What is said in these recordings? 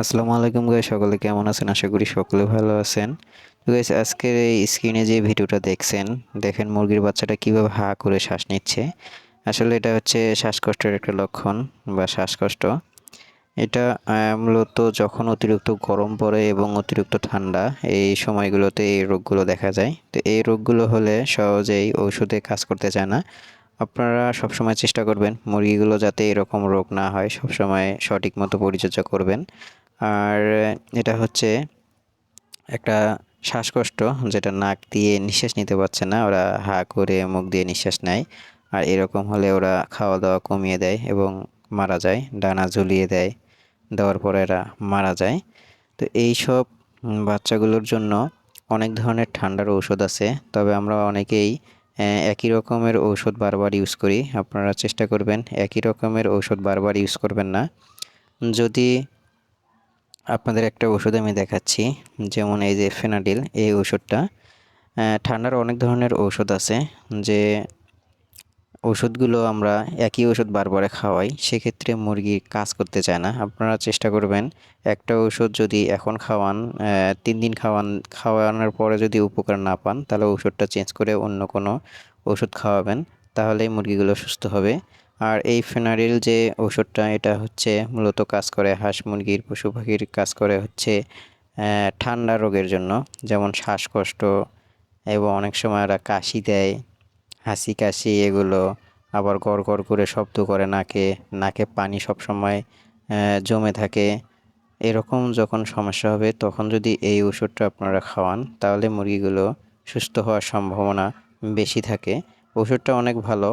আসসালামু আলাইকুম গাই সকলে কেমন আছেন? আশা করি সকলে ভালো আছেন। তো গাইস আজকের এই স্ক্রিনে যে ভিডিওটা দেখছেন, দেখেন মুরগির বাচ্চাটা কীভাবে হা করে শ্বাস নিচ্ছে। আসলে এটা হচ্ছে শ্বাসকষ্টের একটা লক্ষণ বা শ্বাসকষ্ট। এটা মূলত যখন অতিরিক্ত গরম পড়ে এবং অতিরিক্ত ঠান্ডা, এই সময়গুলোতে এই রোগগুলো দেখা যায়। তো এই রোগগুলো হলে সহজেই ঔষধে কাজ করতে চায় না। আপনারা সবসময় চেষ্টা করবেন মুরগিগুলো যাতে এরকম রোগ না হয়, সবসময় সঠিক মতো পরিচর্যা করবেন। আর এটা হচ্ছে একটা শ্বাসকষ্ট যেটা নাক দিয়ে নিঃশ্বাস নিতে পারছে না। ওরা হা করে মুখ দিয়ে নিঃশ্বাস নেয় আর এরকম হলে ওরা খাওয়া দাওয়া কমিয়ে দেয় এবং মারা যায়, ডানা ঝুলিয়ে দেয়। দেওয়ার পরে এরা মারা যায়। তো এই সব বাচ্চাগুলোর জন্য অনেক ধরনের ঠান্ডার ঔষধ আছে। তবে আমরা অনেকেই একই রকমের ঔষধ বারবার ইউজ করি। আপনারা চেষ্টা করবেন একই রকমের ঔষধ বারবার ইউজ করবেন না। যদি আপনাদের একটা ওষুধ আমি দেখাচ্ছি, যেমন এই যে ফেনাডিল, এই ওষুধটা। ঠান্ডার অনেক ধরনের ওষুধ আছে, যে ওষুধগুলো আমরা একই ওষুধ বারবারে খাওয়াই, সেক্ষেত্রে মুরগি কাজ করতে চায় না। আপনারা চেষ্টা করবেন, একটা ওষুধ যদি এখন খাওয়ান তিন দিন খাওয়ান, খাওয়ানোর পরে যদি উপকার না পান, তাহলে ওষুধটা চেঞ্জ করে অন্য কোনো ওষুধ খাওয়াবেন, তাহলেই মুরগিগুলো সুস্থ হবে। আর এই ফেনারিল যে ওষুধটা এটা হচ্ছে মূলত কাজ করে হাঁস মুরগির, পশু পাখির কাজ করে হচ্ছে ঠান্ডা রোগের জন্য। যেমন শ্বাসকষ্ট এবং অনেক সময় ওরা কাশি দেয়, হাসি কাশি এগুলো আবার গড় গড় করে শব্দ করে নাকে নাকে পানি সব সময় জমে থাকে। এরকম যখন সমস্যা হবে, তখন যদি এই ওষুধটা আপনারা খাওয়ান, তাহলে মুরগিগুলো সুস্থ হওয়ার সম্ভাবনা বেশি থাকে। ওষুধটা অনেক ভালো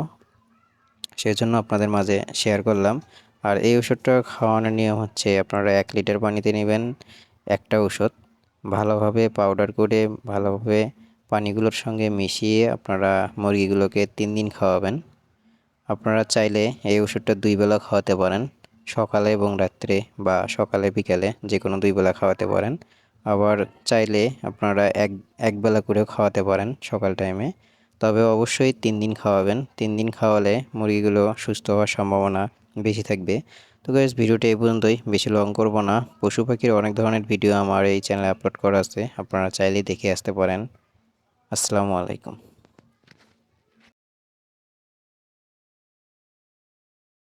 সেজন্য আপনাদের মাঝে শেয়ার করলাম। আর এই ওষুধটা খাওয়ানোর নিয়ম হচ্ছে, আপনারা এক লিটার পানিতে নেবেন একটা ওষুধ। ভালোভাবে পাউডার করে, ভালোভাবে পানিগুলোর সঙ্গে মিশিয়ে আপনারা মুরগিগুলোকে তিন দিন খাওয়াবেন। আপনারা চাইলে এই ওষুধটা দুই বেলা খাওয়াতে পারেন। সকালে এবং রাত্রে বা সকালে, বিকালে যে কোনো দুই বেলা খাওয়াতে পারেন। আবার চাইলে আপনারা এক এক বেলা করেও খাওয়াতে পারেন সকাল টাইমে তবে অবশ্যই তিন দিন খাওয়াবেন। তিন দিন খাওয়ালে মুরগিগুলো সুস্থ হওয়ার সম্ভাবনা বেশি থাকবে। তো গাইজ ভিডিওটা এই পর্যন্তই। বেশি লং করব না। পশু পাখির অনেক ধরনের ভিডিও আমার এই চ্যানেলে আপলোড করা আছে। আপনারা চাইলেই দেখে আসতে পারেন। আসসালামু আলাইকুম।